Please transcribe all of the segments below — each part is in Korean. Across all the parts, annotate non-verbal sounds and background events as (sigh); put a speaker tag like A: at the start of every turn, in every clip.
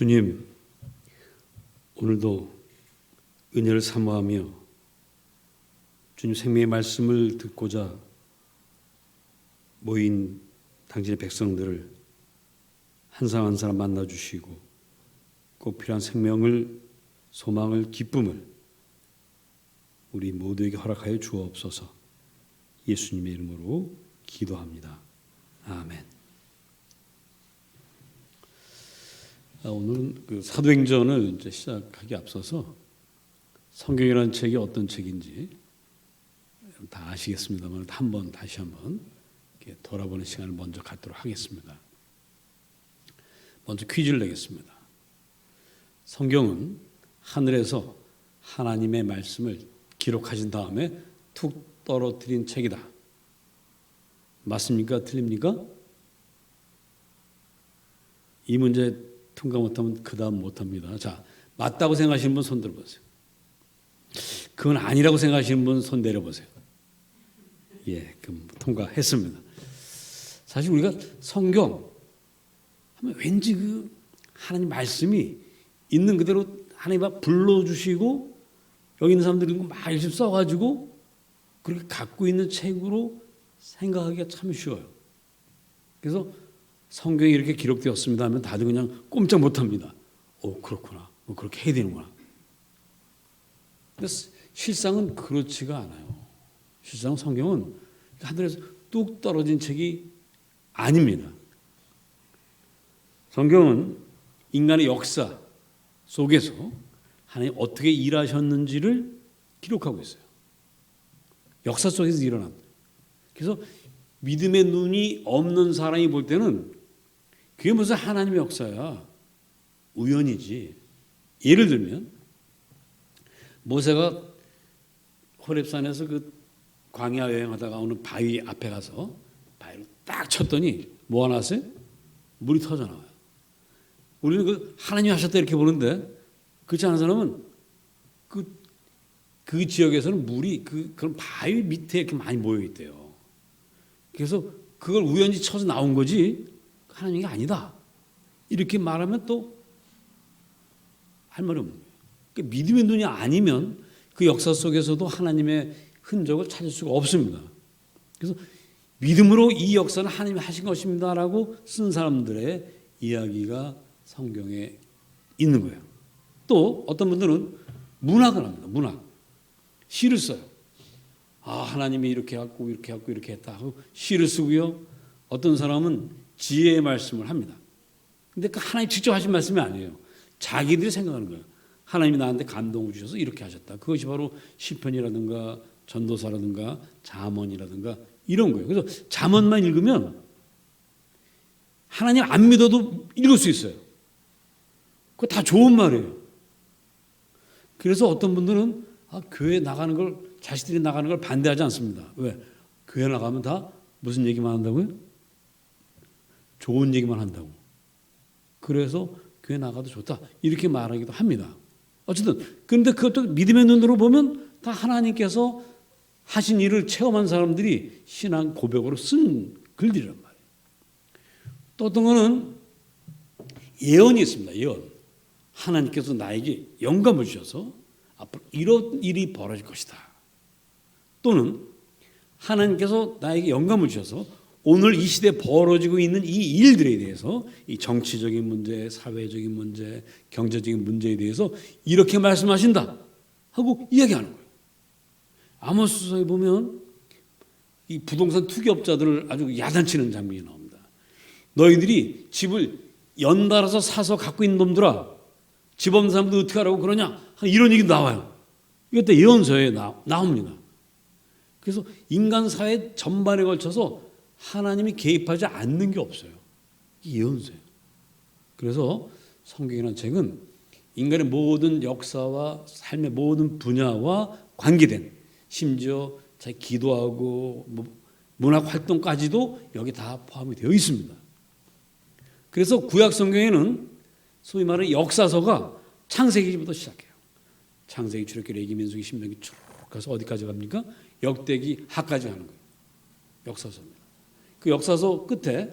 A: 주님, 오늘도 은혜를 사모하며 주님 생명의 말씀을 듣고자 모인 당신의 백성들을 한 사람 한 사람 만나 주시고 꼭 필요한 생명을 소망을 기쁨을 우리 모두에게 허락하여 주옵소서. 예수님의 이름으로 기도합니다. 아멘. 아, 오늘은 그 사도행전을 이제 시작하기 앞서서 성경이라는 책이 어떤 책인지 다 아시겠습니다만 한번 다시 한번 돌아보는 시간을 먼저 갖도록 하겠습니다. 먼저 퀴즈를 내겠습니다. 성경은 하늘에서 하나님의 말씀을 기록하신 다음에 툭 떨어뜨린 책이다. 맞습니까? 틀립니까? 이 문제 통과 못하면 그 다음 못합니다. 자, 맞다고 생각하시는 분 손 들어보세요. 그건 아니라고 생각하시는 분 손 내려보세요. 예, 그럼 통과했습니다. 사실 우리가 성경 하면 왠지 그 하나님 말씀이 있는 그대로 하나님 앞 불러주시고 여기 있는 사람들이 막 열심히 써가지고 그렇게 갖고 있는 책으로 생각하기가 참 쉬워요. 그래서 성경이 이렇게 기록되었습니다 하면 다들 그냥 꼼짝 못 합니다. 오 그렇구나. 뭐 그렇게 해야 되는구나. 근데 실상은 그렇지가 않아요. 실상 성경은 하늘에서 뚝 떨어진 책이 아닙니다. 성경은 인간의 역사 속에서 하나님 어떻게 일하셨는지를 기록하고 있어요. 역사 속에서 일어난. 그래서 믿음의 눈이 없는 사람이 볼 때는 그게 무슨 하나님의 역사야. 우연이지. 예를 들면 모세가 호렙산에서 그 광야 여행하다가 어느 바위 앞에 가서 바위를 딱 쳤더니 뭐가 나왔어요? 물이 터져 나와요. 우리는 그 하나님 하셨다 이렇게 보는데 그렇지 않은 사람은 그, 그 지역에서는 물이 그, 그런 바위 밑에 이렇게 많이 모여 있대요. 그래서 그걸 우연히 쳐서 나온 거지 하나님이 아니다. 이렇게 말하면 또 할 말이 없는 거예요. 그러니까 믿음의 눈이 아니면 그 역사 속에서도 하나님의 흔적을 찾을 수가 없습니다. 그래서 믿음으로 이 역사는 하나님이 하신 것입니다라고 쓴 사람들의 이야기가 성경에 있는 거예요. 또 어떤 분들은 문학을 합니다. 문학. 시를 써요. 아, 하나님이 이렇게 했고 이렇게 했고 이렇게 했다 하고 시를 쓰고요. 어떤 사람은 지혜의 말씀을 합니다. 근데 그 하나님 직접 하신 말씀이 아니에요. 자기들이 생각하는 거예요. 하나님이 나한테 감동을 주셔서 이렇게 하셨다. 그것이 바로 시편이라든가 전도사라든가 잠언이라든가 이런 거예요. 그래서 잠언만 읽으면 하나님 안 믿어도 읽을 수 있어요. 그거 다 좋은 말이에요. 그래서 어떤 분들은 아, 교회 나가는 걸 자식들이 나가는 걸 반대하지 않습니다. 왜? 교회 나가면 다 무슨 얘기만 한다고요? 좋은 얘기만 한다고. 그래서 교회 나가도 좋다. 이렇게 말하기도 합니다. 어쨌든 그런데 그것도 믿음의 눈으로 보면 다 하나님께서 하신 일을 체험한 사람들이 신앙 고백으로 쓴 글들이란 말이에요. 또 어떤 거는 예언이 있습니다. 예언. 하나님께서 나에게 영감을 주셔서 앞으로 이런 일이 벌어질 것이다. 또는 하나님께서 나에게 영감을 주셔서 오늘 이 시대에 벌어지고 있는 이 일들에 대해서 이 정치적인 문제, 사회적인 문제, 경제적인 문제에 대해서 이렇게 말씀하신다 하고 이야기하는 거예요. 아모스서에 보면 이 부동산 투기업자들을 아주 야단치는 장면이 나옵니다. 너희들이 집을 연달아서 사서 갖고 있는 놈들아 집 없는 사람들 어떻게 하라고 그러냐 이런 얘기 나와요. 이것도 예언서에 나, 나옵니다. 그래서 인간 사회 전반에 걸쳐서 하나님이 개입하지 않는 게 없어요. 예언서예요. 그래서 성경이라는 책은 인간의 모든 역사와 삶의 모든 분야와 관계된 심지어 자 기도하고 뭐 문학 활동까지도 여기 다 포함이 되어 있습니다. 그래서 구약 성경에는 소위 말하는 역사서가 창세기부터 시작해요. 창세기, 출애굽기, 레기, 민수기, 신명기 쭉 가서 어디까지 갑니까? 역대기, 하까지 가는 거예요. 역사서입니다. 그 역사서 끝에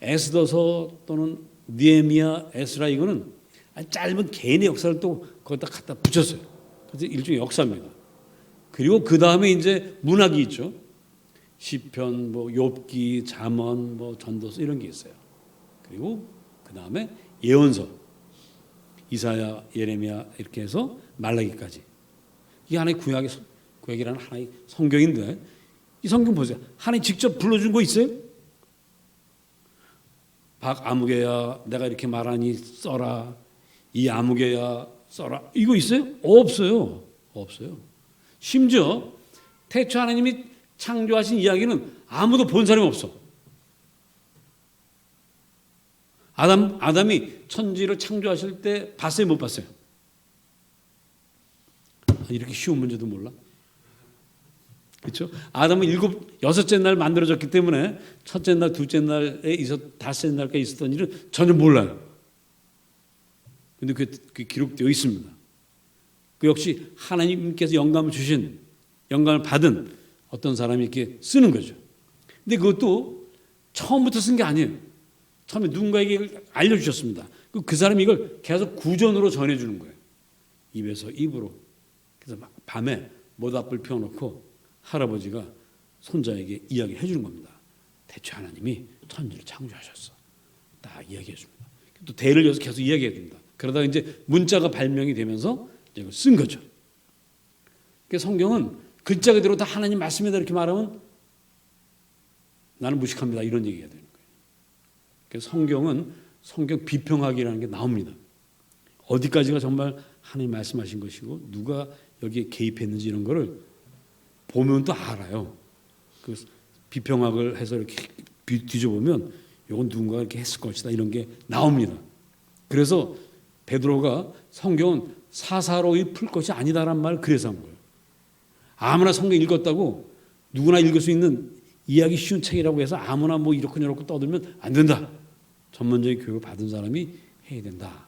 A: 에스더서 또는 니에미야, 에스라 이거는 짧은 개인의 역사를 또 거기다 갖다 붙였어요. 그래서 일종의 역사입니다. 그리고 그 다음에 이제 문학이 있죠. 시편, 뭐 욥기, 잠언, 뭐 전도서 이런 게 있어요. 그리고 그 다음에 예언서, 이사야, 예레미야 이렇게 해서 말라기까지. 이게 하나의 구약의 성- 구약이라는 하나의 성경인데 이 성경 보세요. 하나님 직접 불러준 거 있어요? 박 아무개야 내가 이렇게 말하니 써라 이 아무개야 써라 이거 있어요? 없어요 없어요 심지어 태초 하나님이 창조하신 이야기는 아무도 본 사람이 없어 아담 아담이 천지를 창조하실 때 봤어요 못 봤어요? 아, 이렇게 쉬운 문제도 몰라? 그렇죠? 아담은 일곱 여섯째 날 만들어졌기 때문에 첫째 날, 둘째 날에 있었 다섯째 날까지 있었던 일은 전혀 몰라요. 근데 그, 그 기록되어 있습니다. 그 역시 하나님께서 영감을 주신 영감을 받은 어떤 사람이 이렇게 쓰는 거죠. 근데 그것도 처음부터 쓴 게 아니에요. 처음에 누군가에게 알려주셨습니다. 그, 그 사람이 이걸 계속 구전으로 전해주는 거예요. 입에서 입으로. 그래서 막 밤에 모닥불 피워놓고 할아버지가 손자에게 이야기해 주는 겁니다. 대체 하나님이 천지를 창조하셨어. 딱 이야기해 줍니다. 또 대를 이어서 계속 이야기해 줍니다. 그러다가 이제 문자가 발명이 되면서 이제 쓴 거죠. 그 성경은 글자 그대로 다 하나님 말씀이다 이렇게 말하면 나는 무식합니다 이런 얘기가 되는 거예요. 그래서 성경은 성경 비평학이라는 게 나옵니다. 어디까지가 정말 하나님 말씀하신 것이고 누가 여기에 개입했는지 이런 거를 보면 또 알아요. 그 비평학을 해서 이렇게 뒤- 뒤져보면 이건 누군가 이렇게 했을 것이다 이런 게 나옵니다. 그래서 베드로가 성경은 사사로이 풀 것이 아니다란 말 그래서 한 거예요. 아무나 성경 읽었다고 누구나 읽을 수 있는 이해하기 쉬운 책이라고 해서 아무나 뭐 이렇고 저렇고 떠들면 안 된다. 전문적인 교육을 받은 사람이 해야 된다.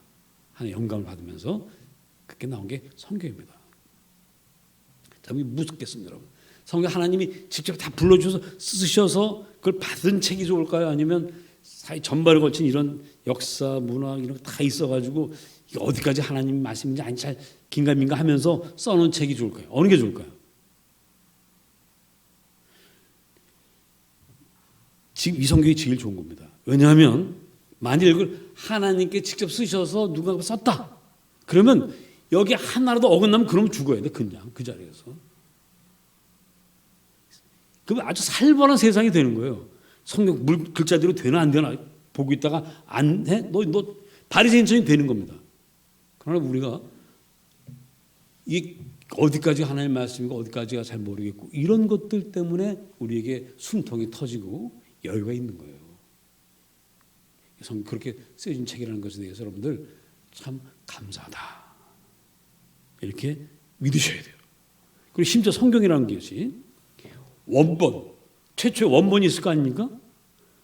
A: 하는 영감을 받으면서 그렇게 나온 게 성경입니다. 참 무섭겠습니다, 여러분. 성경 하나님이 직접 다 불러주셔서 쓰셔서 그걸 받은 책이 좋을까요? 아니면 사이 전발에 걸친 이런 역사, 문화 이런 거 다 있어가지고 이게 어디까지 하나님 말씀인지 아니 잘 긴가민가 하면서 써놓은 책이 좋을까요? 어느 게 좋을까요? 지금 이 성경이 제일 좋은 겁니다. 왜냐하면 만일 이걸 하나님께 직접 쓰셔서 누가 썼다. 그러면 여기 하나라도 어긋나면 그럼 죽어야 돼 그냥 그 자리에서. 그럼 아주 살벌한 세상이 되는 거예요. 성경 물 글자대로 되나 안 되나 보고 있다가 안 해? 너 너 바리새인처럼 되는 겁니다. 그러나 우리가 이 어디까지 하나님 말씀이고 어디까지가 잘 모르겠고 이런 것들 때문에 우리에게 숨통이 터지고 여유가 있는 거예요. 성 그렇게 쓰여진 책이라는 것에 대해서 여러분들 참 감사하다. 이렇게 믿으셔야 돼요. 그리고 심지어 성경이라는 것이 원본, 최초의 원본이 있을 거 아닙니까?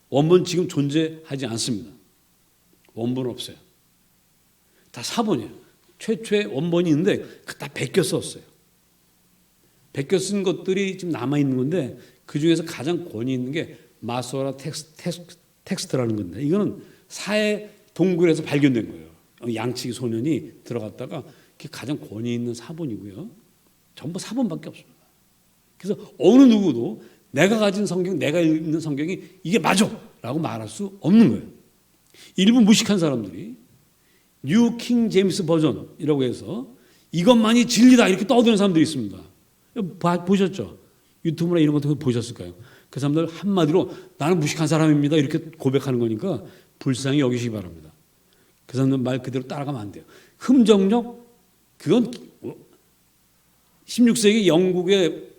A: 원본 지금 존재하지 않습니다. 원본 없어요. 다 사본이에요. 최초의 원본이 있는데 그다 베껴 썼어요. 베껴 쓴 것들이 지금 남아 있는 건데 그 중에서 가장 권위 있는 게 마소라 텍스, 텍스트라는 건데 이거는 사회 동굴에서 발견된 거예요. 양치기 소년이 들어갔다가 그게 가장 권위 있는 사본이고요. 전부 사본밖에 없습니다. 그래서 어느 누구도 내가 가진 성경, 내가 읽는 성경이 이게 맞아 라고 말할 수 없는 거예요. 일부 무식한 사람들이 뉴 킹 제임스 버전이라고 해서 이것만이 진리다 이렇게 떠드는 사람들이 있습니다. 봐- 보셨죠? 유튜브나 이런 것도 보셨을까요? 그 사람들 한마디로 나는 무식한 사람입니다 이렇게 고백하는 거니까 불쌍히 여기시기 바랍니다. 그 사람들 말 그대로 따라가면 안 돼요. 흠정력 그건 16세기 영국의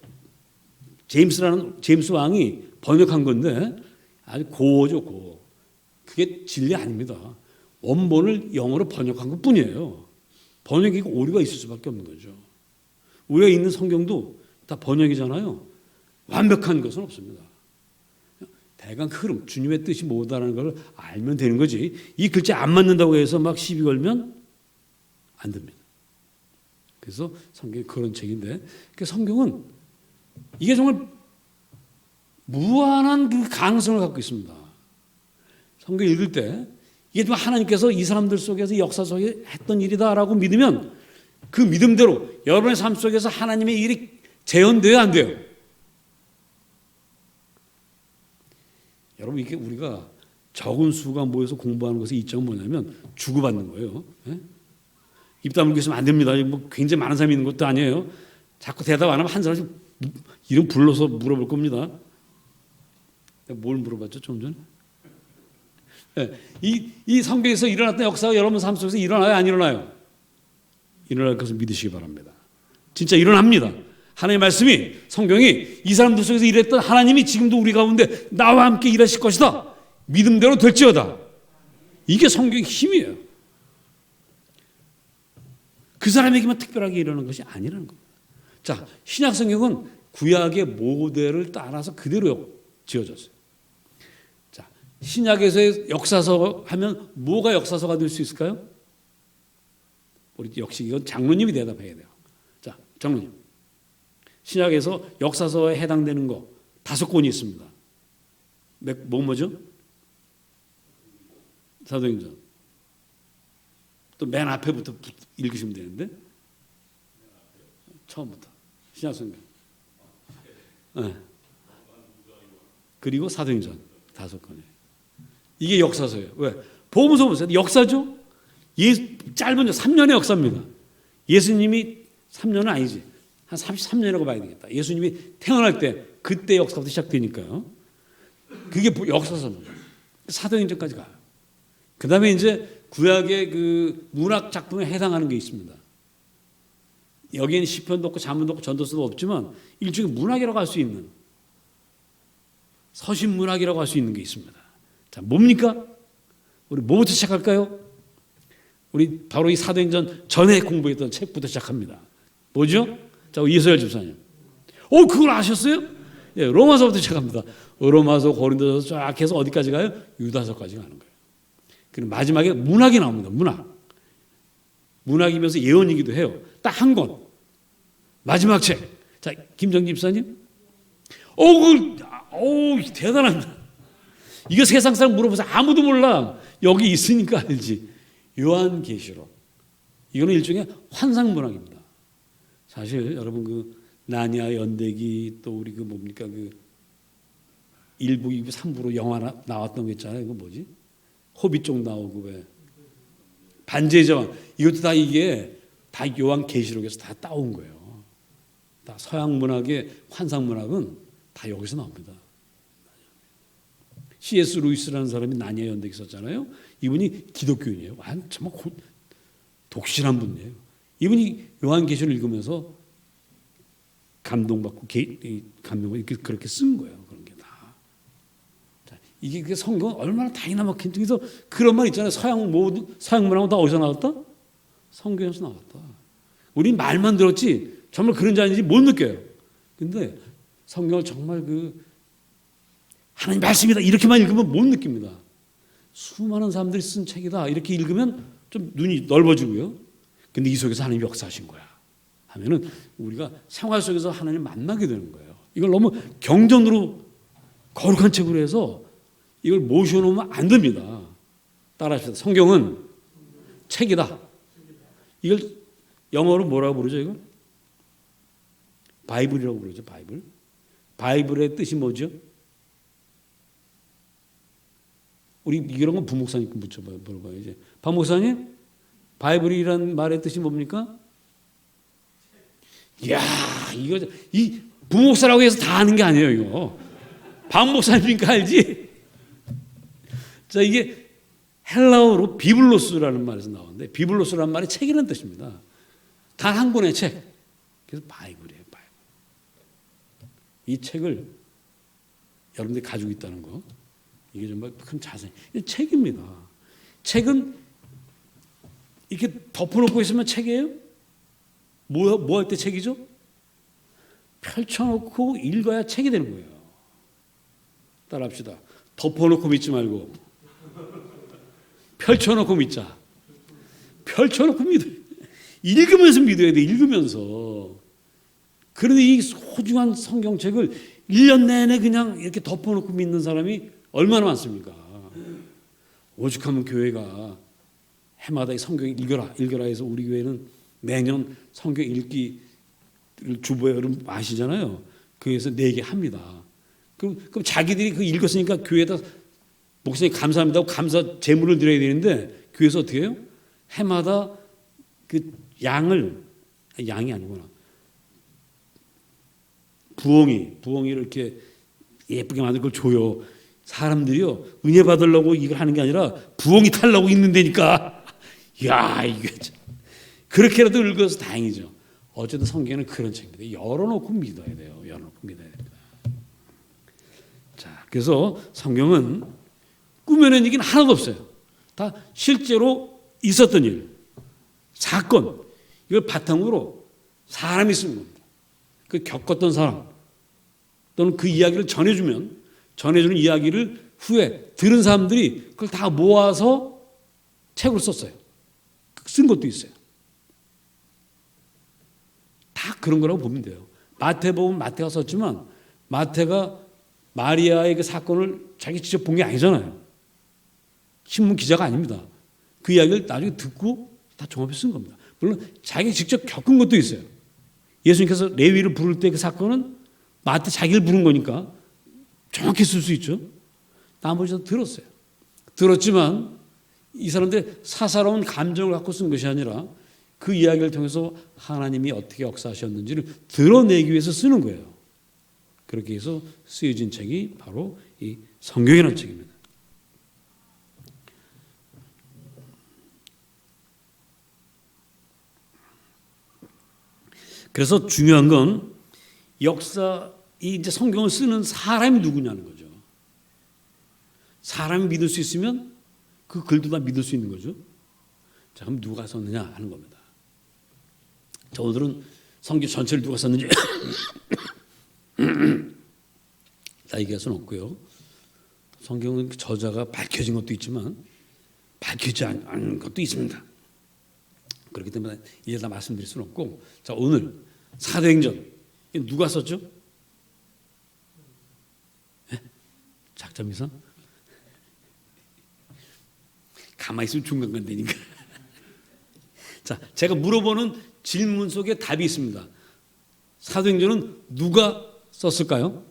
A: 제임스라는 제임스 왕이 번역한 건데 아주 고어죠 고. 그게 진리 아닙니다. 원본을 영어로 번역한 것 뿐이에요. 번역이 오류가 있을 수밖에 없는 거죠. 우리가 읽는 성경도 다 번역이잖아요. 완벽한 것은 없습니다. 대강 흐름, 주님의 뜻이 뭐다라는 걸 알면 되는 거지. 이 글자 안 맞는다고 해서 막 시비 걸면 안 됩니다. 그래서 성경이 그런 책인데, 그 성경은 이게 정말 무한한 그 가능성을 갖고 있습니다. 성경 읽을 때 이게 좀 하나님께서 이 사람들 속에서 역사 속에 했던 일이다라고 믿으면 그 믿음대로 여러분의 삶 속에서 하나님의 일이 재현돼야 안 돼요. 여러분 이게 우리가 적은 수가 모여서 공부하는 것의 이점은 뭐냐면 주고받는 거예요. 예? 입 다물고 있으면 안 됩니다. 뭐 굉장히 많은 사람이 있는 것도 아니에요. 자꾸 대답 안 하면 한 사람씩 이름 불러서 물어볼 겁니다. 뭘 물어봤죠 좀 전에? 예, 이, 이 성경에서 일어났던 역사가 여러분 삶 속에서 일어나요 안 일어나요? 일어날 것을 믿으시기 바랍니다. 진짜 일어납니다. 하나님의 말씀이 성경이 이 사람들 속에서 일했던 하나님이 지금도 우리 가운데 나와 함께 일하실 것이다. 믿음대로 될지어다. 이게 성경의 힘이에요. 그 사람에게만 특별하게 일어나는 것이 아니라는 겁니다. 자, 신약 성경은 구약의 모델을 따라서 그대로 지어졌어요. 자, 신약에서의 역사서 하면 뭐가 역사서가 될 수 있을까요? 우리 역시 이건 장로님이 대답해야 돼요. 자, 장로님. 신약에서 역사서에 해당되는 거 다섯 권이 있습니다. 몇- 뭐 뭐죠? 사도행전. 또 맨 앞에부터 붙- 읽으시면 되는데 처음부터 신약성경. 네. 그리고 사도행전 다섯 권이. 이게 역사서예요. 왜? 보험서 보세요. 역사죠. 예, 짧은 3년의 역사입니다. 예수님이 3년은 아니지. 한 33년이라고 봐야 되겠다. 예수님이 태어날 때 그때 역사부터 시작되니까요. 그게 역사서입니다. 사도행전까지 가요. 그 다음에 이제 구약의 그 문학 작품에 해당하는 게 있습니다. 여기에는 시편도 없고 자문도 없고 전도서도 없지만 일종의 문학이라고 할 수 있는 서신 문학이라고 할 수 있는 게 있습니다. 자, 뭡니까? 우리 뭐부터 시작할까요? 우리 바로 이 사도행전 전에 공부했던 책부터 시작합니다. 뭐죠? 자, 이소열 집사님. 어, 그걸 아셨어요? 예, 로마서부터 시작합니다. 로마서, 고린도서 쫙 해서 어디까지 가요? 유다서까지 가는 거예요. 그리고 마지막에 문학이 나옵니다. 문학. 문학이면서 예언이기도 해요. 딱 한 권. 마지막 책. 자, 김정기 집사님. 어, 그, 오, 대단합니다. 이거 세상 사람 물어보세요. 아무도 몰라. 여기 있으니까 알지. 요한계시록. 이거는 일종의 환상 문학입니다. 사실 여러분 그 나니아 연대기 또 우리 그 뭡니까 그 1부, 2부, 3부로 영화 나, 나왔던 거 있잖아요. 이거 뭐지? 호빗 쪽 나오고 왜 반지의 제왕 이것도 다 이게 다 요한 계시록에서 다 따온 거예요. 다 서양 문학의 환상 문학은 다 여기서 나옵니다. C.S. 루이스라는 사람이 나니아 연대기 썼잖아요. 이분이 기독교인이에요. 한 정말 고- 독실한 분이에요. 이분이 요한계시를 읽으면서 감동받고 감동을 그렇게 쓴 거예요. 그런 게 다. 자, 이게 그 성경은 얼마나 다이나마킨 중에서 그런 말 있잖아요. 서양 모두 서양 문화가 다 어디서 나왔다? 성경에서 나왔다. 우리 말만 들었지 정말 그런 지 아닌지 못 느껴요. 근데 성경을 정말 그 하나님 말씀이다 이렇게만 읽으면 못 느낍니다. 수많은 사람들이 쓴 책이다 이렇게 읽으면 좀 눈이 넓어지고요. 근데 이 속에서 하나님 역사하신 거야. 하면은 우리가 생활 속에서 하나님 만나게 되는 거예요. 이걸 너무 경전으로 거룩한 책으로 해서 이걸 모셔놓으면 안 됩니다. 따라합시다. 성경은 책이다. 이걸 영어로 뭐라고 부르죠, 이거? 바이블이라고 부르죠, 바이블. 바이블의 뜻이 뭐죠? 우리 이런 건 부목사님께 묻혀봐요, 물어봐요, 이제. 박 목사님, 바이블이란 말의 뜻이 뭡니까? 이야, 이거, 이 부목사라고 해서 다 아는 게 아니에요, 이거. 박 목사님이니까 알지? 자, 이게 헬라어로 비블로스라는 말에서 나오는데, 비블로스라는 말이 책이라는 뜻입니다. 단 한 권의 책. 그래서 바이블이에요, 바이블. 이 책을 여러분들이 가지고 있다는 거, 이게 정말 큰 자세. 이 책입니다. 책은 이렇게 덮어놓고 있으면 책이에요? 뭐, 뭐 할 때 책이죠? 펼쳐놓고 읽어야 책이 되는 거예요. 따라 합시다. 덮어놓고 믿지 말고, 펼쳐놓고 믿자. 펼쳐놓고 믿어. 읽으면서 믿어야 돼, 읽으면서. 그런데 이 소중한 성경책을 1년 내내 그냥 이렇게 덮어놓고 믿는 사람이 얼마나 많습니까? 오죽하면 교회가 해마다 이 성경 읽어라 읽어라 해서 우리 교회는 매년 성경 읽기를 주보에 여러분 아시잖아요. 교회에서 네 개 합니다. 그럼 그럼 자기들이 그 읽었으니까 교회에다 목사님 감사합니다 하고 감사 제물을 드려야 되는데 교회에서 어떻게 해요? 해마다 그 양을 양이 아니구나. 부엉이 부엉이를 이렇게 예쁘게 만들 걸 줘요. 사람들이요 은혜 받으려고 이걸 하는 게 아니라 부엉이 탈라고 있는 데니까 (laughs) 야 이게 참. 그렇게라도 읽어서 다행이죠. 어쨌든 성경은 그런 책입니다. 열어놓고 믿어야 돼요. 열어놓고 믿어야 됩니다. 자, 그래서 성경은 꾸며낸 얘기는 하나도 없어요. 다 실제로 있었던 일, 사건, 이걸 바탕으로 사람이 쓰는 겁니다. 그 겪었던 사람 또는 그 이야기를 전해주면 전해주는 이야기를 후에 들은 사람들이 그걸 다 모아서 책으로 썼어요. 쓴 것도 있어요. 다 그런 거라고 보면 돼요. 마태복음 마태가 썼지만 마태가 마리아의 그 사건을 자기 직접 본 게 아니잖아요. 신문 기자가 아닙니다. 그 이야기를 나중에 듣고 다 종합해 쓴 겁니다. 물론 자기 직접 겪은 것도 있어요. 예수님께서 레위를 부를 때 그 사건은 마태 자기를 부른 거니까 정확히 쓸 수 있죠. 나머지는 들었어요. 들었지만 이 사람들의 사사로운 감정을 갖고 쓴 것이 아니라 그 이야기를 통해서 하나님이 어떻게 역사하셨는지를 드러내기 위해서 쓰는 거예요. 그렇게 해서 쓰여진 책이 바로 이 성경이라는 책입니다. 그래서 중요한 건 역사 이 이제 성경을 쓰는 사람이 누구냐는 거죠. 사람이 믿을 수 있으면 그 글도 다 믿을 수 있는 거죠. 자, 그럼 누가 썼느냐 하는 겁니다. 자, 오늘은 성경 전체를 누가 썼는지 (coughs) 다 얘기할 수는 없고요. 성경은 그 저자가 밝혀진 것도 있지만 밝혀지지 않은 것도 있습니다. 그렇기 때문에 이제 다 말씀드릴 수는 없고 자 오늘 사도행전 누가 썼죠? 예? 작점이서 가만히 있으면 중간 간다니까. (laughs) 자, 제가 물어보는 질문 속에 답이 있습니다. 사도행전은 누가 썼을까요?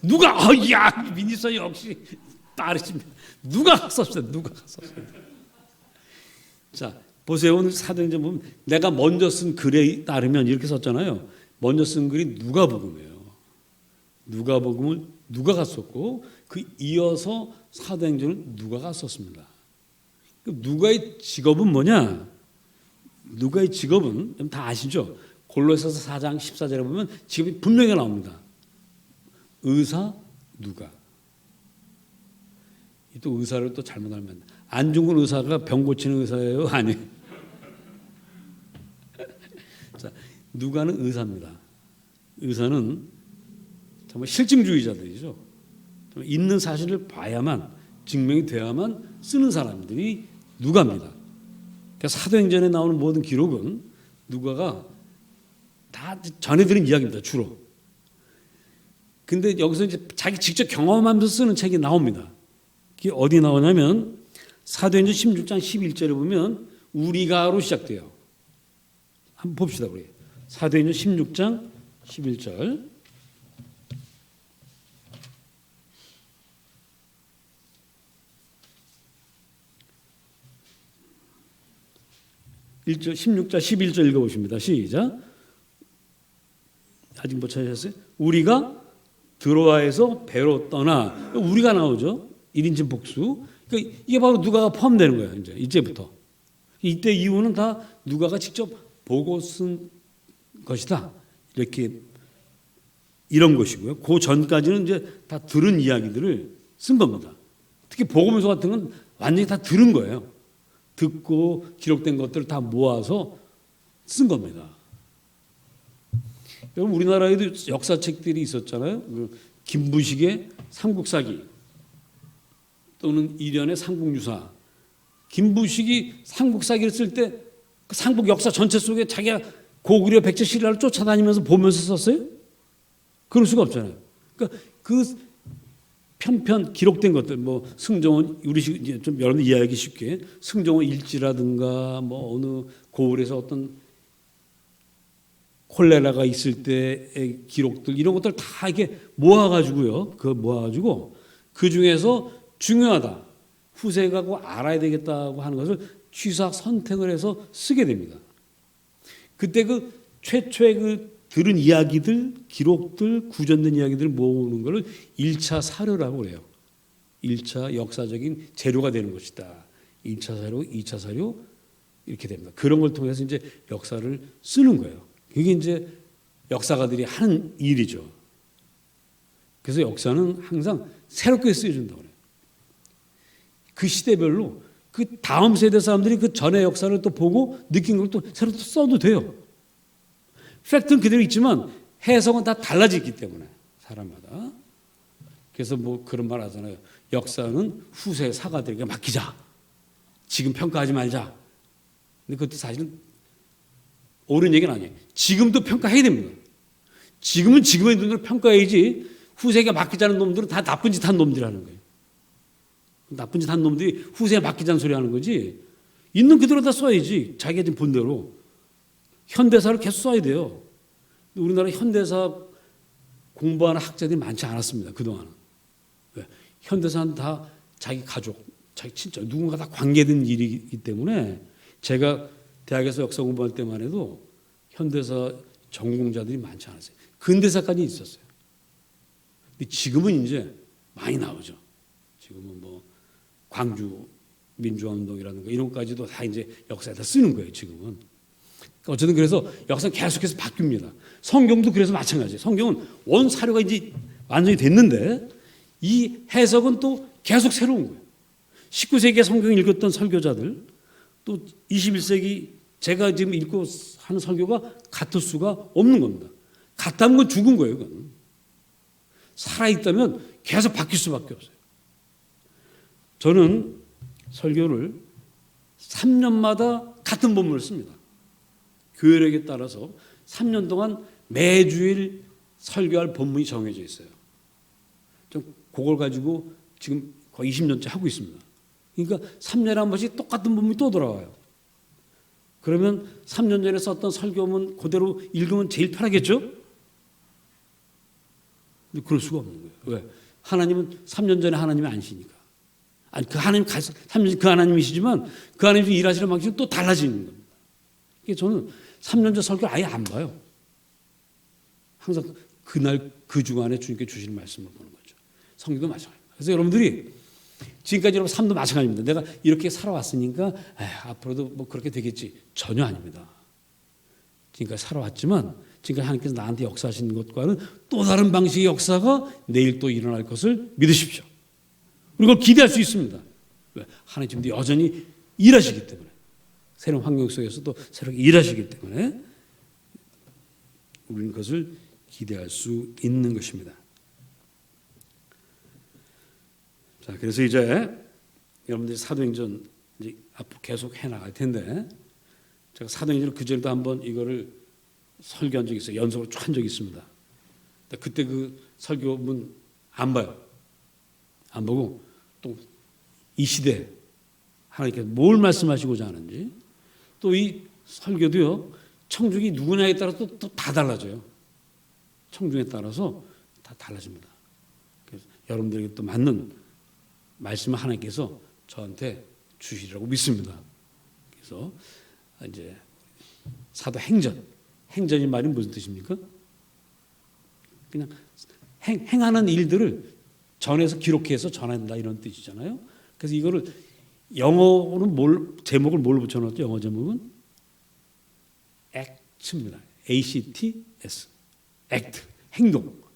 A: 누가? 어, 야, 민지서 역시 빠르십니다. 누가 썼어요? 누가 썼어요? 자, 보세요. 오늘 사도행전 보면 내가 먼저 쓴 글에 따르면 이렇게 썼잖아요. 먼저 쓴 글이 누가복음이에요. 누가복음을 누가가 썼고 그 이어서 사도행전을 누가가 썼습니다. 그 누가의 직업은 뭐냐? 누가의 직업은 좀다 아시죠? 골로새서 4장 14절에 보면 직업이 분명히 나옵니다. 의사 누가. 또 의사를 또 잘못 알면 안중근 의사가 병 고치는 의사예요? (laughs) 아니에요. (laughs) 자, 누가는 의사입니다. 의사는 정말 실증주의자들이죠. 있는 사실을 봐야만 증명이 돼야만 쓰는 사람들이 누가입니다. 그래서 사도행전에 나오는 모든 기록은 누가가 다 전해드린 이야기입니다. 주로. 근데 여기서 이제 자기 직접 경험하면서 쓰는 책이 나옵니다. 그게 어디 나오냐면 사도행전 16장 11절에 보면 우리가로 시작돼요. 한번 봅시다 우리. 사도행전 16장 11절. 일절 16자 11절 읽어보십니다. 시작. 아직 못 찾으셨어요? 우리가 드로아에서 배로 떠나 우리가 나오죠. 1인칭 복수. 그러니까 이게 바로 누가가 포함되는 거예요. 이제 이제부터. 이때 이유는 다 누가가 직접 보고 쓴 것이다. 이렇게 이런 것이고요. 그 전까지는 이제 다 들은 이야기들을 쓴 겁니다. 특히 복음서 같은 건 완전히 다 들은 거예요. 듣고 기록된 것들을 다 모아서 쓴 겁니다. 여러분 우리나라에도 역사책들이 있었잖아요. 그 김부식의 삼국사기 또는 이련의 삼국유사. 김부식이 삼국사기를 쓸 때 그 삼국 역사 전체 속에 자기가 고구려 백제 신라를 쫓아다니면서 보면서 썼어요? 그럴 수가 없잖아요. 그러니까 그 편편 기록된 것들 뭐 승정원 우리 좀 여러분 이해하기 쉽게 승정원 일지라든가 뭐 어느 고을에서 어떤 콜레라가 있을 때의 기록들 이런 것들 다 이게 모아가지고요. 그 모아가지고 그 중에서 중요하다 후세가 꼭 알아야 되겠다고 하는 것을 취사 선택을 해서 쓰게 됩니다. 그때 그 최초의 그 들은 이야기들, 기록들, 구전된 이야기들을 모으는 것을 1차 사료라고 그래요. 1차 역사적인 재료가 되는 것이다. 1차 사료, 2차 사료 이렇게 됩니다. 그런 걸 통해서 이제 역사를 쓰는 거예요. 그게 이제 역사가들이 하는 일이죠. 그래서 역사는 항상 새롭게 쓰여준다고 그래요. 그 시대별로 그 다음 세대 사람들이 그 전의 역사를 또 보고 느낀 걸 또 새로 또 써도 돼요. 팩트는 그대로 있지만 해석은 다 달라지기 때문에 사람마다. 그래서 뭐 그런 말 하잖아요. 역사는 후세 사가들에게 맡기자. 지금 평가하지 말자. 근데 그것도 사실은 옳은 얘기는 아니에요. 지금도 평가해야 됩니다. 지금은 지금의 눈으로 평가해야지 후세에게 맡기자는 놈들은 다 나쁜 짓 한 놈들이라는 거예요. 나쁜 짓 한 놈들이 후세에 맡기자는 소리 하는 거지. 있는 그대로 다 써야지. 자기가 지금 본 대로. 현대사를 계속 써야 돼요. 우리나라 현대사 공부하는 학자들이 많지 않았습니다. 그동안은. 왜? 현대사는 다 자기 가족, 자기 친척, 누군가 다 관계된 일이기 때문에 제가 대학에서 역사 공부할 때만 해도 현대사 전공자들이 많지 않았어요. 근대사까지 있었어요. 근데 지금은 이제 많이 나오죠. 지금은 뭐 광주 민주화 운동이라든가 이런 것까지도 다 이제 역사에다 쓰는 거예요. 지금은. 어쨌든 그래서 역사는 계속해서 바뀝니다. 성경도 그래서 마찬가지예요. 성경은 원 사료가 이제 완전히 됐는데 이 해석은 또 계속 새로운 거예요. 19세기에 성경을 읽었던 설교자들 또 21세기 제가 지금 읽고 하는 설교가 같을 수가 없는 겁니다. 같다는 건 죽은 거예요. 그건. 살아있다면 계속 바뀔 수밖에 없어요. 저는 설교를 3년마다 같은 본문을 씁니다. 교회력에 따라서 3년 동안 매주일 설교할 본문이 정해져 있어요. 좀 그걸 가지고 지금 거의 20년째 하고 있습니다. 그러니까 3년에 한 번씩 똑같은 본문이 또 돌아와요. 그러면 3년 전에 썼던 설교문 그대로 읽으면 제일 편하겠죠? 근데 그럴 수가 없는 거예요. 왜? 하나님은 3년 전에 하나님이 아니시니까. 아니, 그 하나님, 3년 그 하나님이시지만 그 하나님 일하시는 방식은 또 달라지는 겁니다. 이게 저는 3년 전 설교를 아예 안 봐요. 항상 그날 그 주간에 주님께 주시는 말씀을 보는 거죠. 성경도 마찬가지입니다. 그래서 여러분들이 지금까지 여러분 삶도 마찬가지입니다. 내가 이렇게 살아왔으니까 에이, 앞으로도 뭐 그렇게 되겠지. 전혀 아닙니다. 지금까지 살아왔지만 지금까지 하나님께서 나한테 역사하시는 것과는 또 다른 방식의 역사가 내일 또 일어날 것을 믿으십시오. 그걸 기대할 수 있습니다. 왜? 하나님 지금도 여전히 일하시기 때문에 새로운 환경 속에서도 새롭게 일하시기 때문에 우리는 그것을 기대할 수 있는 것입니다. 자, 그래서 이제 여러분들이 사도행전 이제 앞으로 계속 해 나갈 텐데 제가 사도행전을 그 전에도 한번 이거를 설교한 적이 있어요. 연속으로 쭉 한 적이 있습니다. 그때 그 설교문 안 봐요. 안 보고 또 이 시대 하나님께서 뭘 말씀하시고자 하는지 또 이 설교도요 청중이 누구냐에 따라 또 다 달라져요. 청중에 따라서 다 달라집니다. 그래서 여러분들에게 또 맞는 말씀을 하나님께서 저한테 주시리라고 믿습니다. 그래서 이제 사도 행전 행전이 말이 무슨 뜻입니까? 그냥 행, 행하는 일들을 전해서 기록해서 전한다 이런 뜻이잖아요. 그래서 이거를 영어로는 뭘 제목을 뭘로 붙여놨죠? 영어 제목은 act입니다. A C T S act 행동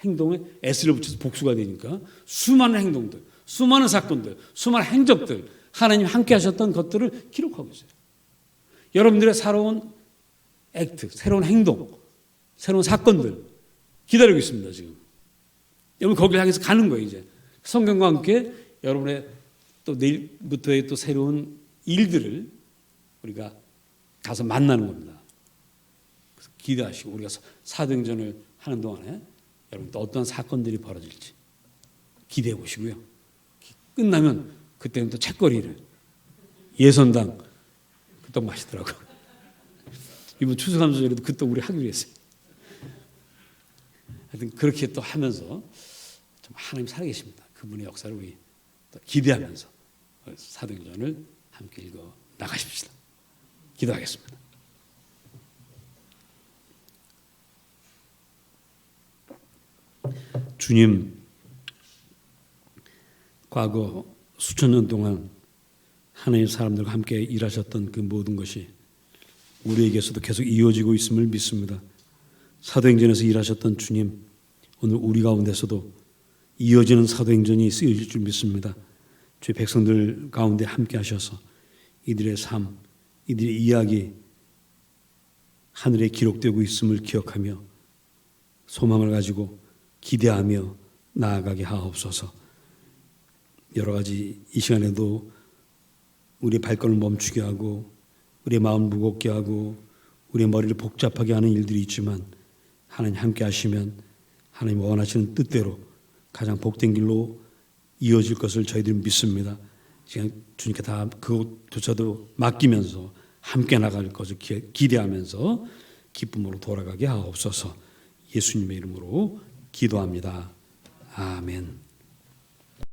A: 행동에 s를 붙여서 복수가 되니까 수많은 행동들, 수많은 사건들, 수많은 행적들 하나님 함께 하셨던 것들을 기록하고 있어요. 여러분들의 새로운 액트, 새로운 행동, 새로운 사건들 기다리고 있습니다, 지금. 여러분 거기를 향해서 가는 거예요, 이제. 성경과 함께 여러분의 또 내일부터의 또 새로운 일들을 우리가 가서 만나는 겁니다. 그래서 기대하시고 우리가 사도행전을 하는 동안에 여러분 또 어떤 사건들이 벌어질지 기대해 보시고요. 끝나면 그때는 또 책거리를 예선당 그떡 맛있더라고. 이번 추수감사 전에도 그떡 우리 하기로 했어요. 하여튼 그렇게 또 하면서 좀 하나님 살아계십니다. 그분의 역사를 우리 또 기대하면서 사도행전을 함께 읽어 나가십시다. 기도하겠습니다. 주님, 과거 수천 년 동안 하나님 사람들과 함께 일하셨던 그 모든 것이 우리에게서도 계속 이어지고 있음을 믿습니다. 사도행전에서 일하셨던 주님, 오늘 우리 가운데서도 이어지는 사도행전이 쓰여질 줄 믿습니다. 주의 백성들 가운데 함께 하셔서 이들의 삶, 이들의 이야기 하늘에 기록되고 있음을 기억하며 소망을 가지고 기대하며 나아가게 하옵소서. 여러 가지 이 시간에도 우리 발걸음을 멈추게 하고 우리의 마음 무겁게 하고 우리의 머리를 복잡하게 하는 일들이 있지만 하나님 함께 하시면 하나님 원하시는 뜻대로 가장 복된 길로 이어질 것을 저희들이 믿습니다. 지금 주님께 다 그것조차도 맡기면서 함께 나갈 것을 기- 기대하면서 기쁨으로 돌아가게 하옵소서. 예수님의 이름으로 기도합니다. 아멘.